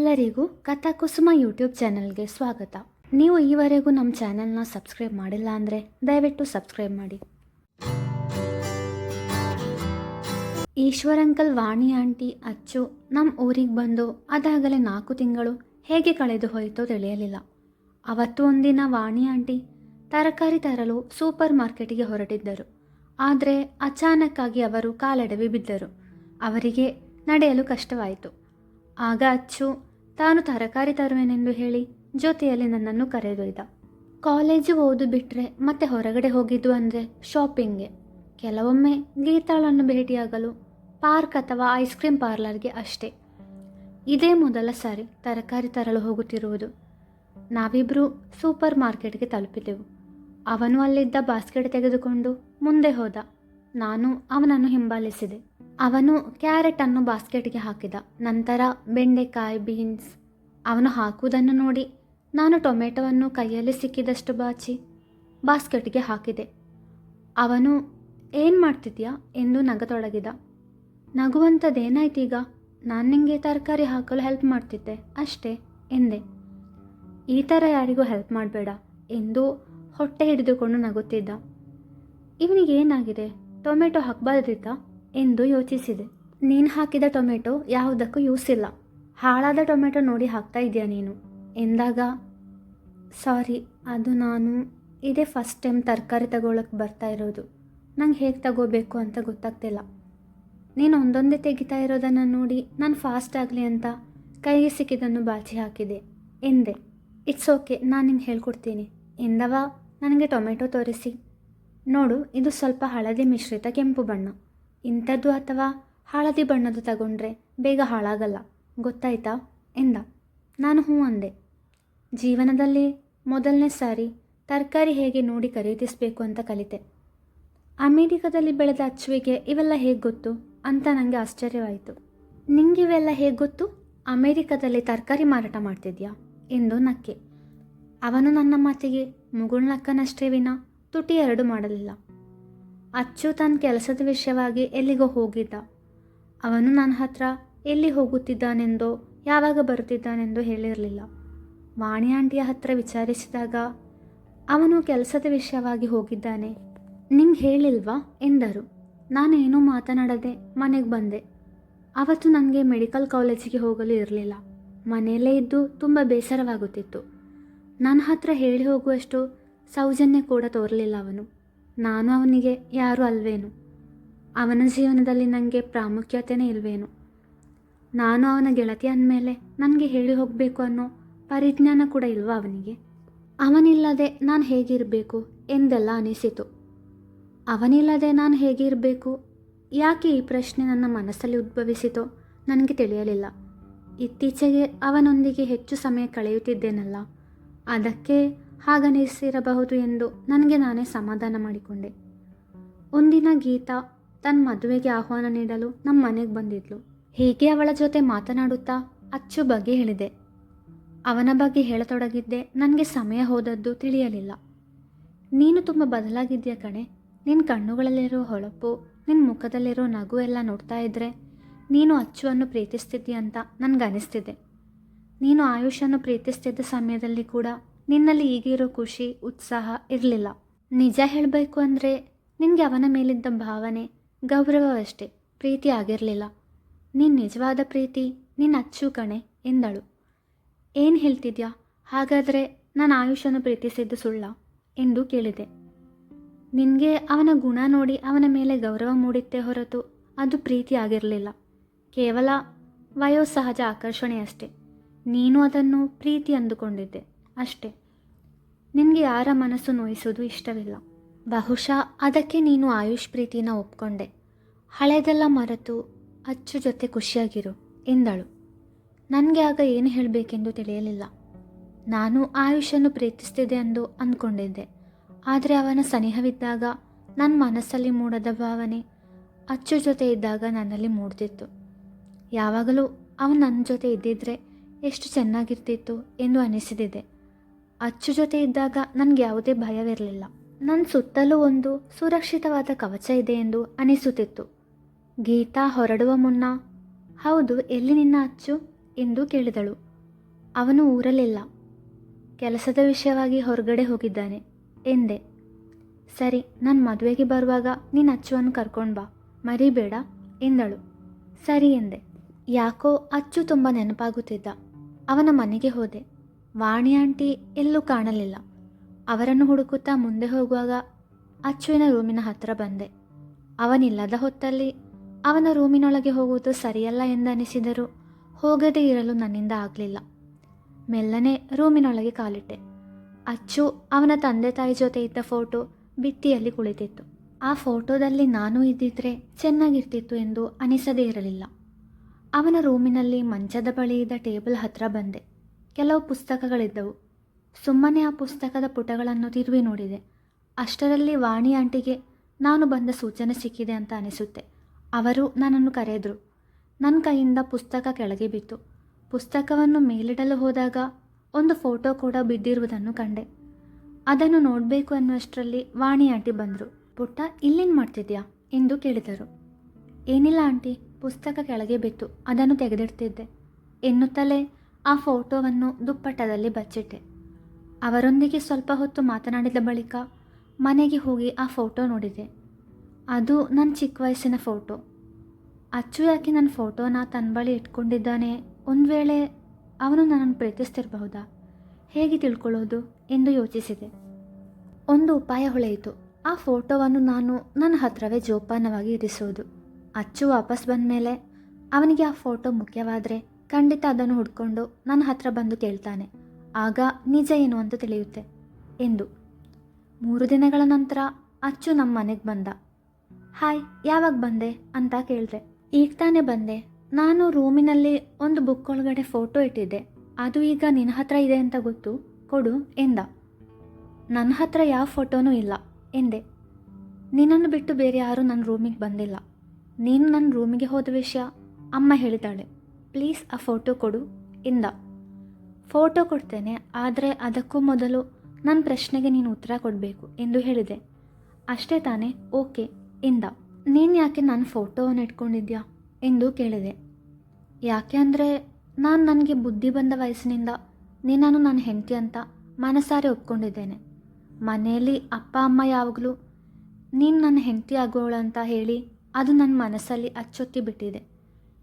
ಎಲ್ಲರಿಗೂ ಕಥಾ ಕುಸುಮ ಯೂಟ್ಯೂಬ್ ಚಾನಲ್ಗೆ ಸ್ವಾಗತ. ನೀವು ಈವರೆಗೂ ನಮ್ಮ ಚಾನೆಲ್ನ ಸಬ್ಸ್ಕ್ರೈಬ್ ಮಾಡಿಲ್ಲ ಅಂದರೆ ದಯವಿಟ್ಟು ಸಬ್ಸ್ಕ್ರೈಬ್ ಮಾಡಿ. ಈಶ್ವರಂಕಲ್ ವಾಣಿ ಆಂಟಿ, ಅಚ್ಚು ನಮ್ಮ ಊರಿಗೆ ಬಂದು ಅದಾಗಲೇ ನಾಲ್ಕು ತಿಂಗಳು ಹೇಗೆ ಕಳೆದು ಹೋಯಿತೋ ತಿಳಿಯಲಿಲ್ಲ. ಅವತ್ತು ಒಂದಿನ ವಾಣಿ ಆಂಟಿ ತರಕಾರಿ ತರಲು ಸೂಪರ್ ಮಾರ್ಕೆಟಿಗೆ ಹೊರಟಿದ್ದರು. ಆದರೆ ಅಚಾನಕ್ಕಾಗಿ ಅವರು ಕಾಲೆಡವಿ ಬಿದ್ದರು. ಅವರಿಗೆ ನಡೆಯಲು ಕಷ್ಟವಾಯಿತು. ಆಗ ಅಚ್ಚು ತಾನು ತರಕಾರಿ ತರುವೆನೆಂದು ಹೇಳಿ ಜೊತೆಯಲ್ಲಿ ನನ್ನನ್ನು ಕರೆದೊಯ್ದ. ಕಾಲೇಜು ಓದು ಬಿಟ್ಟರೆ ಮತ್ತೆ ಹೊರಗಡೆ ಹೋಗಿದ್ದು ಅಂದರೆ ಶಾಪಿಂಗ್ಗೆ. ಕೆಲವೊಮ್ಮೆ ಗೀತಾಳನ್ನು ಭೇಟಿಯಾಗಲು ಪಾರ್ಕ್ ಅಥವಾ ಐಸ್ ಕ್ರೀಮ್ ಪಾರ್ಲರ್ಗೆ ಅಷ್ಟೇ. ಇದೇ ಮೊದಲ ಸಾರಿ ತರಕಾರಿ ತರಲು ಹೋಗುತ್ತಿರುವುದು. ನಾವಿಬ್ಬರೂ ಸೂಪರ್ ಮಾರ್ಕೆಟ್ಗೆ ತಲುಪಿದೆವು. ಅವನು ಅಲ್ಲಿದ್ದ ಬಾಸ್ಕೆಟ್ ತೆಗೆದುಕೊಂಡು ಮುಂದೆ ಹೋದ. ನಾನು ಅವನನ್ನು ಹಿಂಬಾಲಿಸಿದೆ. ಅವನು ಕ್ಯಾರೆಟನ್ನು ಬಾಸ್ಕೆಟ್ಗೆ ಹಾಕಿದ. ನಂತರ ಬೆಂಡೆಕಾಯಿ, ಬೀನ್ಸ್ ಅವನು ಹಾಕುವುದನ್ನು ನೋಡಿ ನಾನು ಟೊಮೆಟೊವನ್ನು ಕೈಯಲ್ಲಿ ಸಿಕ್ಕಿದಷ್ಟು ಬಾಚಿ ಬಾಸ್ಕೆಟ್ಗೆ ಹಾಕಿದೆ. ಅವನು, ಏನು ಮಾಡ್ತಿದ್ಯಾ ಎಂದು ನಗತೊಡಗಿದ ನಗುವಂಥದ್ದೇನಾಯ್ತೀಗ ನಾನು ನಿಮಗೆ ತರಕಾರಿ ಹಾಕಲು ಹೆಲ್ಪ್ ಮಾಡ್ತಿದ್ದೆ ಅಷ್ಟೇ, ಎಂದೆ. ಈ ಥರ ಯಾರಿಗೂ ಹೆಲ್ಪ್ ಮಾಡಬೇಡ, ಎಂದು ಹೊಟ್ಟೆ ಹಿಡಿದುಕೊಂಡು ನಗುತ್ತಿದ್ದ. ಇವನಿಗೇನಾಗಿದೆ? ಟೊಮೆಟೊ ಹಾಕಬಾರ್ದಿತ್ತ? ಎಂದು ಯೋಚಿಸಿದೆ. ನೀನು ಹಾಕಿದ ಟೊಮೆಟೊ ಯಾವುದಕ್ಕೂ ಯೂಸ್ ಇಲ್ಲ. ಹಾಳಾದ ಟೊಮೆಟೊ ನೋಡಿ ಹಾಕ್ತಾ ಇದೆಯಾ ನೀನು. ಎಂದಾಗ, ಸಾರಿ, ಅದು ನಾನು ಇದೇ ಫಸ್ಟ್ ಟೈಮ್ ತರಕಾರಿ ತಗೊಳಕ್ಕೆ ಬರ್ತಾ ಇರೋದು. ನಂಗೆ ಹೇಗೆ ತಗೋಬೇಕು ಅಂತ ಗೊತ್ತಾಗ್ತಿಲ್ಲ. ನೀನು ಒಂದೊಂದೇ ತೆಗಿತಾ ಇರೋದನ್ನು ನೋಡಿ ನಾನು ಫಾಸ್ಟ್ ಆಗಲಿ ಅಂತ ಕೈಗೆ ಸಿಕ್ಕಿದ್ದನ್ನು ಬಾಚಿ ಹಾಕಿದೆ. ಎಂದೆ, ಇಟ್ಸ್ ಓಕೆ, ನಾನು ನಿಮ್ಗೆ ಹೇಳ್ಕೊಡ್ತೀನಿ. ಎಂದವ, ನನಗೆ ಟೊಮೆಟೊ ತೋರಿಸಿ. ನೋಡು, ಇದು ಸ್ವಲ್ಪ ಹಳದಿ ಮಿಶ್ರಿತ ಕೆಂಪು ಬಣ್ಣ. ಇಂಥದ್ದು ಅಥವಾ ಹಳದಿ ಬಣ್ಣದ್ದು ತಗೊಂಡ್ರೆ ಬೇಗ ಹಾಳಾಗಲ್ಲ. ಗೊತ್ತಾಯ್ತಾ? ಎಂದ. ನಾನು ಹ್ಞೂ ಅಂದೆ. ಜೀವನದಲ್ಲಿ ಮೊದಲನೇ ಸಾರಿ ತರಕಾರಿ ಹೇಗೆ ನೋಡಿ ಖರೀದಿಸಬೇಕು ಅಂತ ಕಲಿತೆ. ಅಮೇರಿಕಾದಲ್ಲಿ ಬೆಳೆದ ಅಚ್ಚುವಿಗೆ ಇವೆಲ್ಲ ಹೇಗೆ ಗೊತ್ತು ಅಂತ ನನಗೆ ಆಶ್ಚರ್ಯವಾಯಿತು. ನಿಂಗಿವೆಲ್ಲ ಹೇಗೆ ಗೊತ್ತು? ಅಮೇರಿಕಾದಲ್ಲಿ ತರಕಾರಿ ಮಾರಾಟ ಮಾಡ್ತಿದ್ಯಾ? ಎಂದು ನಕ್ಕೆ. ಅವನು ನನ್ನ ಮಾತಿಗೆ ಮುಗುಳ್ನಕ್ಕನಷ್ಟೇ ವಿನ ತುಟಿ ಎರಡು ಮಾಡಲಿಲ್ಲ. ಅಚ್ಚು ತನ್ನ ಕೆಲಸದ ವಿಷಯವಾಗಿ ಎಲ್ಲಿಗೋ ಹೋಗಿದ್ದ. ಅವನು ನನ್ನ ಹತ್ರ ಎಲ್ಲಿ ಹೋಗುತ್ತಿದ್ದಾನೆಂದೋ, ಯಾವಾಗ ಬರುತ್ತಿದ್ದಾನೆಂದೋ ಹೇಳಿರಲಿಲ್ಲ. ವಾಣಿ ಆಂಟಿಯ ಹತ್ರ ವಿಚಾರಿಸಿದಾಗ, ಅವನು ಕೆಲಸದ ವಿಷಯವಾಗಿ ಹೋಗಿದ್ದಾನೆ, ನಿಂಗೆ ಹೇಳಿಲ್ವಾ? ಎಂದರು. ನಾನೇನೂ ಮಾತನಾಡದೆ ಮನೆಗೆ ಬಂದೆ. ಅವತ್ತು ನನಗೆ ಮೆಡಿಕಲ್ ಕಾಲೇಜಿಗೆ ಹೋಗಲು ಇರಲಿಲ್ಲ. ಮನೆಯಲ್ಲೇ ಇದ್ದು ತುಂಬ ಬೇಸರವಾಗುತ್ತಿತ್ತು. ನನ್ನ ಹತ್ರ ಹೇಳಿ ಹೋಗುವಷ್ಟು ಸೌಜನ್ಯ ಕೂಡ ತೋರಲಿಲ್ಲ ಅವನು. ನಾನು ಅವನಿಗೆ ಯಾರೂ ಅಲ್ವೇನು? ಅವನ ಜೀವನದಲ್ಲಿ ನನಗೆ ಪ್ರಾಮುಖ್ಯತೆಯೇ ಇಲ್ವೇನು? ನಾನು ಅವನ ಗೆಳತಿ ಅಂದಮೇಲೆ ನನಗೆ ಹೇಳಿ ಹೋಗಬೇಕು ಅನ್ನೋ ಪರಿಜ್ಞಾನ ಕೂಡ ಇಲ್ವಾ ಅವನಿಗೆ? ಅವನಿಲ್ಲದೆ ನಾನು ಹೇಗಿರಬೇಕು ಎಂದೆಲ್ಲ ಅನಿಸಿತು? ಅವನಿಲ್ಲದೆ ನಾನು ಹೇಗಿರಬೇಕು? ಯಾಕೆ ಈ ಪ್ರಶ್ನೆ ನನ್ನ ಮನಸ್ಸಲ್ಲಿ ಉದ್ಭವಿಸಿತೋ ನನಗೆ ತಿಳಿಯಲಿಲ್ಲ. ಇತ್ತೀಚೆಗೆ ಅವನೊಂದಿಗೆ ಹೆಚ್ಚು ಸಮಯ ಕಳೆಯುತ್ತಿದ್ದೇನಲ್ಲ. ಅದಕ್ಕೆ ಹಾಗನಿಸಿರಬಹುದು ಎಂದು ನನಗೆ ನಾನೇ ಸಮಾಧಾನ ಮಾಡಿಕೊಂಡೆ. ಒಂದಿನ ಗೀತಾ ತನ್ನ ಮದುವೆಗೆ ಆಹ್ವಾನ ನೀಡಲು ನಮ್ಮ ಮನೆಗೆ ಬಂದಿದ್ಲು. ಹೀಗೆ ಅವಳ ಜೊತೆ ಮಾತನಾಡುತ್ತಾ ಅಚ್ಚು ಬಗ್ಗೆ ಹೇಳಿದೆ. ಅವನ ಬಗ್ಗೆ ಹೇಳತೊಡಗಿದ್ದೆ ನನಗೆ ಸಮಯ ಹೋದದ್ದು ತಿಳಿಯಲಿಲ್ಲ. ನೀನು ತುಂಬ ಬದಲಾಗಿದ್ದೀಯ ಕಣೆ. ನಿನ್ನ ಕಣ್ಣುಗಳಲ್ಲಿರೋ ಹೊಳಪು, ನಿನ್ನ ಮುಖದಲ್ಲಿರೋ ನಗು ಎಲ್ಲ ನೋಡ್ತಾ ಇದ್ದರೆ ನೀನು ಅಚ್ಚುವನ್ನು ಪ್ರೀತಿಸ್ತಿದ್ದೀಯ ಅಂತ ನನಗನಿಸ್ತಿದೆ. ನೀನು ಆಯುಷನ್ನು ಪ್ರೀತಿಸ್ತಿದ್ದ ಸಮಯದಲ್ಲಿ ಕೂಡ ನಿನ್ನಲ್ಲಿ ಈಗಿರೋ ಖುಷಿ, ಉತ್ಸಾಹ ಇರಲಿಲ್ಲ. ನಿಜ ಹೇಳಬೇಕು ಅಂದರೆ ನಿನಗೆ ಅವನ ಮೇಲಿದ್ದ ಭಾವನೆ ಗೌರವವಷ್ಟೇ ಪ್ರೀತಿ ಆಗಿರಲಿಲ್ಲ. ನಿನ್ನ ನಿಜವಾದ ಪ್ರೀತಿ ನಿನ್ನ ಅಚ್ಚು ಕಣೆ ಎಂದಳು. ಏನು ಹೇಳ್ತಿದ್ಯಾ? ಹಾಗಾದರೆ ನಾನು ಆಯುಷನ್ನು ಪ್ರೀತಿಸಿದ್ದು ಸುಳ್ಳ? ಎಂದು ಕೇಳಿದೆ. ನಿನಗೆ ಅವನ ಗುಣ ನೋಡಿ ಅವನ ಮೇಲೆ ಗೌರವ ಮೂಡಿತ್ತೆ ಹೊರತು ಅದು ಪ್ರೀತಿ ಆಗಿರಲಿಲ್ಲ. ಕೇವಲ ವಯೋಸಹಜ ಆಕರ್ಷಣೆ ಅಷ್ಟೆ. ನೀನು ಅದನ್ನು ಪ್ರೀತಿ ಅಂದುಕೊಂಡಿದ್ದೆ, ಅಷ್ಟೇ. ನಿನಗೆ ಯಾರ ಮನಸ್ಸು ನೋಯಿಸೋದು ಇಷ್ಟವಿಲ್ಲ. ಬಹುಶಃ ಅದಕ್ಕೆ ನೀನು ಆಯುಷ್ ಪ್ರೀತಿನ ಒಪ್ಕೊಂಡೆ. ಹಳೆದೆಲ್ಲ ಮರೆತು ಅಚ್ಚು ಜೊತೆ ಖುಷಿಯಾಗಿರು, ಎಂದಳು. ನನಗೆ ಆಗ ಏನು ಹೇಳಬೇಕೆಂದು ತಿಳಿಯಲಿಲ್ಲ. ನಾನು ಆಯುಷನ್ನು ಪ್ರೀತಿಸ್ತಿದೆ ಎಂದು ಅಂದ್ಕೊಂಡಿದ್ದೆ ಆದರೆ ಅವನ ಸನಿಹವಿದ್ದಾಗ ನನ್ನ ಮನಸ್ಸಲ್ಲಿ ಮೂಡದ ಭಾವನೆ ಅಚ್ಚು ಜೊತೆ ಇದ್ದಾಗ ನನ್ನಲ್ಲಿ ಮೂಡ್ತಿತ್ತು. ಯಾವಾಗಲೂ ಅವನು ನನ್ನ ಜೊತೆ ಇದ್ದಿದ್ರೆ ಎಷ್ಟು ಚೆನ್ನಾಗಿರ್ತಿತ್ತು ಎಂದು ಅನಿಸಿದಿದೆ. ಅಚ್ಚು ಜೊತೆ ಇದ್ದಾಗ ನನಗೆ ಯಾವುದೇ ಭಯವಿರಲಿಲ್ಲ. ನನ್ನ ಸುತ್ತಲೂ ಒಂದು ಸುರಕ್ಷಿತವಾದ ಕವಚ ಇದೆ ಎಂದು ಅನಿಸುತ್ತಿತ್ತು. ಗೀತಾ ಹೊರಡುವ ಮುನ್ನ, ಹೌದು, ಎಲ್ಲಿ ನಿನ್ನ ಅಚ್ಚು? ಎಂದು ಕೇಳಿದಳು. ಅವನು ಊರಲ್ಲಿಲ್ಲ ಕೆಲಸದ ವಿಷಯವಾಗಿ ಹೊರಗಡೆ ಹೋಗಿದ್ದಾನೆ, ಎಂದೆ. ಸರಿ, ನಾನು ಮದುವೆಗೆ ಬರುವಾಗ ನೀನು ಅಚ್ಚುವನ್ನು ಕರ್ಕೊಂಡು ಬಾ, ಮರಿಬೇಡ, ಎಂದಳು. ಸರಿ, ಎಂದೆ. ಯಾಕೋ ಅಚ್ಚು ತುಂಬ ನೆನಪಾಗುತ್ತಿದ್ದ. ಅವನ ಮನೆಗೆ ಹೋದೆ. ವಾಣಿ ಆಂಟಿ ಎಲ್ಲೂ ಕಾಣಲಿಲ್ಲ. ಅವರನ್ನು ಹುಡುಕುತ್ತಾ ಮುಂದೆ ಹೋಗುವಾಗ ಅಚ್ಚುವಿನ ರೂಮಿನ ಹತ್ತಿರ ಬಂದೆ. ಅವನಿಲ್ಲದ ಹೊತ್ತಲ್ಲಿ ಅವನ ರೂಮಿನೊಳಗೆ ಹೋಗುವುದು ಸರಿಯಲ್ಲ ಎಂದನಿಸಿದರೂ ಹೋಗದೇ ಇರಲು ನನ್ನಿಂದ ಆಗಲಿಲ್ಲ. ಮೆಲ್ಲನೆ ರೂಮಿನೊಳಗೆ ಕಾಲಿಟ್ಟೆ. ಅಚ್ಚು ಅವನ ತಂದೆ ತಾಯಿ ಜೊತೆ ಇದ್ದ ಫೋಟೋ ಬಿತ್ತಿಯಲ್ಲಿ ಕುಳಿತಿತ್ತು. ಆ ಫೋಟೋದಲ್ಲಿ ನಾನು ಇದ್ದಿದ್ರೆ ಚೆನ್ನಾಗಿರ್ತಿತ್ತು ಎಂದು ಅನಿಸದೇ ಇರಲಿಲ್ಲ. ಅವನ ರೂಮಿನಲ್ಲಿ ಮಂಚದ ಬಳಿ ಇದ್ದ ಟೇಬಲ್ ಹತ್ರ ಬಂದೆ. ಕೆಲವು ಪುಸ್ತಕಗಳಿದ್ದವು. ಸುಮ್ಮನೆ ಆ ಪುಸ್ತಕದ ಪುಟಗಳನ್ನು ತಿರುವಿ ನೋಡಿದೆ. ಅಷ್ಟರಲ್ಲಿ ವಾಣಿ ಆಂಟಿಗೆ, ನಾನು ಬಂದ ಸೂಚನೆ ಸಿಕ್ಕಿದೆ ಅಂತ ಅನಿಸುತ್ತೆ. ಅವರು ನನ್ನನ್ನು ಕರೆದರು. ನನ್ನ ಕೈಯಿಂದ ಪುಸ್ತಕ ಕೆಳಗೆ ಬಿತ್ತು. ಪುಸ್ತಕವನ್ನು ಮೇಲಿಡಲು ಹೋದಾಗ ಒಂದು ಫೋಟೋ ಕೂಡ ಬಿದ್ದಿರುವುದನ್ನು ಕಂಡೆ. ಅದನ್ನು ನೋಡಬೇಕು ಅನ್ನುವಷ್ಟರಲ್ಲಿ ವಾಣಿ ಆಂಟಿ ಬಂದರು. ಪುಟ್ಟ, ಇಲ್ಲೇನು ಮಾಡ್ತಿದ್ಯಾ? ಎಂದು ಕೇಳಿದರು. ಏನಿಲ್ಲ ಆಂಟಿ, ಪುಸ್ತಕ ಕೆಳಗೆ ಬಿತ್ತು. ಅದನ್ನು ತೆಗೆದಿಡ್ತಿದ್ದೆ. ಎನ್ನುತ್ತಲೇ ಆ ಫೋಟೋವನ್ನು ದುಪ್ಪಟ್ಟದಲ್ಲಿ ಬಚ್ಚಿಟ್ಟೆ. ಅವರೊಂದಿಗೆ ಸ್ವಲ್ಪ ಹೊತ್ತು ಮಾತನಾಡಿದ ಬಳಿಕ ಮನೆಗೆ ಹೋಗಿ ಆ ಫೋಟೋ ನೋಡಿದೆ. ಅದು ನನ್ನ ಚಿಕ್ಕ ವಯಸ್ಸಿನ ಫೋಟೋ. ಅಚ್ಚು ಯಾಕೆ ನನ್ನ ಫೋಟೋನ ತನ್ನ ಬಳಿ ಇಟ್ಕೊಂಡಿದ್ದಾನೆ? ಒಂದು ವೇಳೆ ಅವನು ನನ್ನನ್ನು ಪ್ರೀತಿಸ್ತಿರಬಹುದಾ? ಹೇಗೆ ತಿಳ್ಕೊಳ್ಳೋದು? ಎಂದು ಯೋಚಿಸಿದೆ. ಒಂದು ಉಪಾಯ ಹೊಳೆಯಿತು. ಆ ಫೋಟೋವನ್ನು ನಾನು ನನ್ನ ಹತ್ರವೇ ಜೋಪಾನವಾಗಿ ಇರಿಸೋದು. ಅಚ್ಚು ವಾಪಸ್ ಬಂದ ಮೇಲೆ ಅವನಿಗೆ ಆ ಫೋಟೋ ಮುಖ್ಯವಾದರೆ ಖಂಡಿತ ಅದನ್ನು ಹುಡ್ಕೊಂಡು ನನ್ನ ಹತ್ರ ಬಂದು ಕೇಳ್ತಾನೆ. ಆಗ ನಿಜ ಏನು ಅಂತ ತಿಳಿಯುತ್ತೆ. ಎಂದು. ಮೂರು ದಿನಗಳ ನಂತರ ಅಚ್ಚು ನಮ್ಮ ಮನೆಗೆ ಬಂದ. ಹಾಯ್, ಯಾವಾಗ ಬಂದೆ? ಅಂತ ಕೇಳಿದೆ. ಈಗ ತಾನೇ ಬಂದೆ. ನಾನು ರೂಮಿನಲ್ಲಿ ಒಂದು ಬುಕ್ ಒಳಗಡೆ ಫೋಟೋ ಇಟ್ಟಿದ್ದೆ. ಅದು ಈಗ ನಿನ್ನ ಹತ್ರ ಇದೆ ಅಂತ ಗೊತ್ತು? ಕೊಡು, ಎಂದ. ನನ್ನ ಹತ್ರ ಯಾವ ಫೋಟೋನೂ ಇಲ್ಲ, ಎಂದೆ. ನಿನ್ನನ್ನು ಬಿಟ್ಟು ಬೇರೆ ಯಾರೂ ನನ್ನ ರೂಮಿಗೆ ಬಂದಿಲ್ಲ. ನೀನು ನನ್ನ ರೂಮಿಗೆ ಹೋದ ವಿಷಯ ಅಮ್ಮ ಹೇಳಿದಾಳೆ ಪ್ಲೀಸ್ ಆ ಫೋಟೋ ಕೊಡು, ಇಂದ. ಫೋಟೋ ಕೊಡ್ತೇನೆ, ಆದರೆ ಅದಕ್ಕೂ ಮೊದಲು ನನ್ನ ಪ್ರಶ್ನೆಗೆ ನೀನು ಉತ್ತರ ಕೊಡಬೇಕು ಎಂದು ಹೇಳಿದೆ. ಅಷ್ಟೇ ತಾನೇ, ಓಕೆ, ಇಂದ. ನೀನು ಯಾಕೆ ನನ್ನ ಫೋಟೋವನ್ನು ಇಟ್ಕೊಂಡಿದ್ಯಾ ಎಂದು ಕೇಳಿದೆ. ಯಾಕೆ ಅಂದರೆ ನಾನು ನನಗೆ ಬುದ್ಧಿ ಬಂದ ವಯಸ್ಸಿನಿಂದ ನೀನನ್ನು ನನ್ನ ಹೆಂಡತಿ ಅಂತ ಮನಸಾರೆ ಒಪ್ಕೊಂಡಿದ್ದೇನೆ. ಮನೆಯಲ್ಲಿ ಅಪ್ಪ, ಅಮ್ಮ ಯಾವಾಗಲೂ ನೀನು ನನ್ನ ಹೆಂಡತಿ ಆಗೋಳು ಅಂತ ಹೇಳಿ ಅದು ನನ್ನ ಮನಸ್ಸಲ್ಲಿ ಅಚ್ಚೊತ್ತಿ ಬಿಟ್ಟಿದೆ.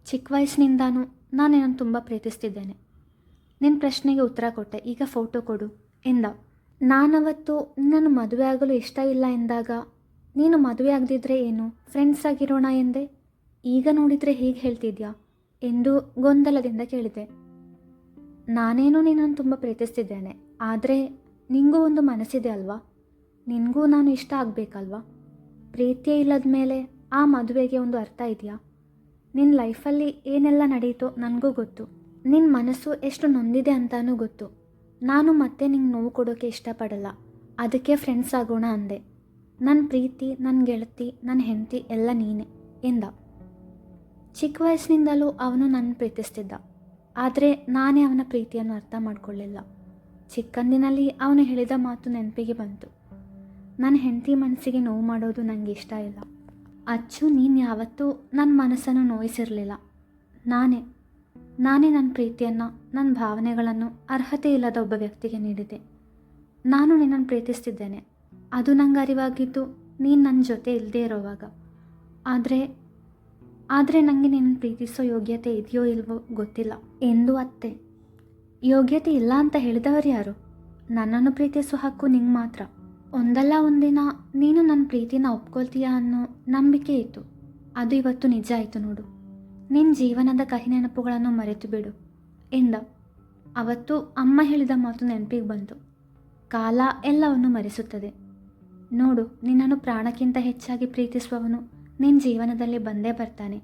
ಚಿಕ್ಕ ವಯಸ್ಸಿನಿಂದಾನು ನಾನು ನಿನ್ನನ್ನು ತುಂಬ ಪ್ರೀತಿಸ್ತಿದ್ದೇನೆ. ನಿನ್ನ ಪ್ರಶ್ನೆಗೆ ಉತ್ತರ ಕೊಟ್ಟೆ. ಈಗ ಫೋಟೋ ಕೊಡು, ಎಂದ. ನಾನವತ್ತು ನನ್ನ ಮದುವೆ ಆಗಲು ಇಷ್ಟ ಇಲ್ಲ ಎಂದಾಗ, ನೀನು ಮದುವೆ ಆಗದಿದ್ರೆ ಏನು? ಫ್ರೆಂಡ್ಸ್ ಆಗಿರೋಣ ಎಂದೆ. ಈಗ ನೋಡಿದರೆ ಹೇಗೆ ಹೇಳ್ತಿದ್ಯಾ? ಎಂದು ಗೊಂದಲದಿಂದ ಕೇಳಿದೆ. ನಾನೇನು ನಿನ್ನನ್ನು ತುಂಬ ಪ್ರೀತಿಸ್ತಿದ್ದೇನೆ. ಆದರೆ ನಿಂಗೂ ಒಂದು ಮನಸ್ಸಿದೆ ಅಲ್ವಾ? ನಿನಗೂ ನಾನು ಇಷ್ಟ ಆಗಬೇಕಲ್ವಾ? ಪ್ರೀತಿಯೇ ಇಲ್ಲದ ಮೇಲೆ ಆ ಮದುವೆಗೆ ಒಂದು ಅರ್ಥ ಇದೆಯಾ? ನಿನ್ನ ಲೈಫಲ್ಲಿ ಏನೆಲ್ಲ ನಡೀತೋ ನನಗೂ ಗೊತ್ತು. ನಿನ್ನ ಮನಸ್ಸು ಎಷ್ಟು ನೊಂದಿದೆ ಅಂತಾನೂ ಗೊತ್ತು. ನಾನು ಮತ್ತೆ ನಿಂಗೆ ನೋವು ಕೊಡೋಕ್ಕೆ ಇಷ್ಟಪಡಲ್ಲ. ಅದಕ್ಕೆ ಫ್ರೆಂಡ್ಸ್ ಆಗೋಣ ಅಂದೆ. ನನ್ನ ಪ್ರೀತಿ ನನ್ನ ಗೆಳತಿ ನನ್ನ ಹೆಂಡತಿ ಎಲ್ಲ ನೀನೆ, ಎಂದ. ಚಿಕ್ಕ ವಯಸ್ಸಿನಿಂದಲೂ ಅವನು ನನ್ನ ಪ್ರೀತಿಸ್ತಿದ್ದ. ಆದರೆ ನಾನೇ ಅವನ ಪ್ರೀತಿಯನ್ನು ಅರ್ಥ ಮಾಡಿಕೊಳ್ಳಿಲ್ಲ. ಚಿಕ್ಕಂದಿನಲ್ಲಿ ಅವನು ಹೇಳಿದ ಮಾತು ನೆನಪಿಗೆ ಬಂತು. ನನ್ನ ಹೆಂಡತಿ ಮನಸ್ಸಿಗೆ ನೋವು ಮಾಡೋದು ನನಗೆ ಇಷ್ಟ ಇಲ್ಲ. ಅಚ್ಚು, ನೀನು ಯಾವತ್ತೂ ನನ್ನ ಮನಸ್ಸನ್ನು ನೋಯಿಸಿರಲಿಲ್ಲ. ನಾನೇ ನಾನೇ ನನ್ನ ಪ್ರೀತಿಯನ್ನು ನನ್ನ ಭಾವನೆಗಳನ್ನು ಅರ್ಹತೆ ಇಲ್ಲದ ಒಬ್ಬ ವ್ಯಕ್ತಿಗೆ ನೀಡಿದೆ. ನಾನು ನಿನ್ನನ್ನು ಪ್ರೀತಿಸ್ತಿದ್ದೇನೆ. ಅದು ನಂಗೆ ಅರಿವಾಗಿದ್ದು ನೀನು ನನ್ನ ಜೊತೆ ಇಲ್ಲದೇ ಇರೋವಾಗ. ಆದರೆ ಆದರೆ ನನಗೆ ನಿನ್ನನ್ನು ಪ್ರೀತಿಸೋ ಯೋಗ್ಯತೆ ಇದೆಯೋ ಇಲ್ವೋ ಗೊತ್ತಿಲ್ಲ. ಎಂದು ಅತ್ತೆ. ಯೋಗ್ಯತೆ ಇಲ್ಲ ಅಂತ ಹೇಳಿದವರು ಯಾರು? ನನ್ನನ್ನು ಪ್ರೀತಿಸೋ ಹಕ್ಕು ನಿಂಗೆ ಮಾತ್ರ. ಒಂದಲ್ಲ ಒಂದಿನ ನೀನು ನನ್ನ ಪ್ರೀತಿನ ಒಪ್ಕೊಳ್ತೀಯ ಅನ್ನೋ ನಂಬಿಕೆ ಇತ್ತು. ಅದು ಇವತ್ತು ನಿಜ ಆಯಿತು ನೋಡು. ನಿನ್ನ ಜೀವನದ ಕಹಿ ನೆನಪುಗಳನ್ನು ಮರೆತು ಬಿಡು, ಎಂದ. ಅವತ್ತು ಅಮ್ಮ ಹೇಳಿದ ಮಾತು ನೆನಪಿಗೆ ಬಂತು. ಕಾಲ ಎಲ್ಲವನ್ನು ಮರೆಸುತ್ತದೆ. ನೋಡು, ನಿನ್ನನ್ನು ಪ್ರಾಣಕ್ಕಿಂತ ಹೆಚ್ಚಾಗಿ ಪ್ರೀತಿಸುವವನು ನಿನ್ನ ಜೀವನದಲ್ಲಿ ಬಂದೇ ಬರ್ತಾನೆ.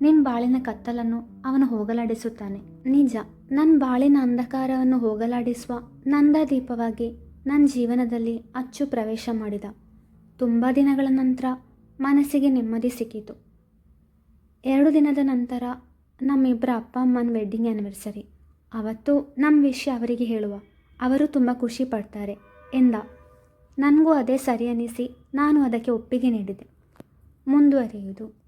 ನಿನ್ನ ಬಾಳಿನ ಕತ್ತಲನ್ನು ಅವನು ಹೋಗಲಾಡಿಸುತ್ತಾನೆ. ನಿಜ ನನ್ನ ಬಾಳಿನ ಅಂಧಕಾರವನ್ನು ಹೋಗಲಾಡಿಸುವ ನಂದ ದೀಪವಾಗಿ ನನ್ನ ಜೀವನದಲ್ಲಿ ಅಚ್ಚು ಪ್ರವೇಶ ಮಾಡಿದ. ತುಂಬ ದಿನಗಳ ನಂತರ ಮನಸ್ಸಿಗೆ ನೆಮ್ಮದಿ ಸಿಕ್ಕಿತು. ಎರಡು ದಿನದ ನಂತರ ನಮ್ಮಿಬ್ಬರ ಅಪ್ಪ ಅಮ್ಮನ ವೆಡ್ಡಿಂಗ್ ಆ್ಯನಿವರ್ಸರಿ ಅವತ್ತು ನಮ್ಮ ವಿಷಯ ಅವರಿಗೆ ಹೇಳುವ. ಅವರು ತುಂಬ ಖುಷಿ ಪಡ್ತಾರೆ ಎಂದ. ನನಗೂ ಅದೇ ಸರಿ ಅನಿಸಿ ನಾನು ಅದಕ್ಕೆ ಒಪ್ಪಿಗೆ ನೀಡಿದೆ. ಮುಂದುವರಿಯುವುದು.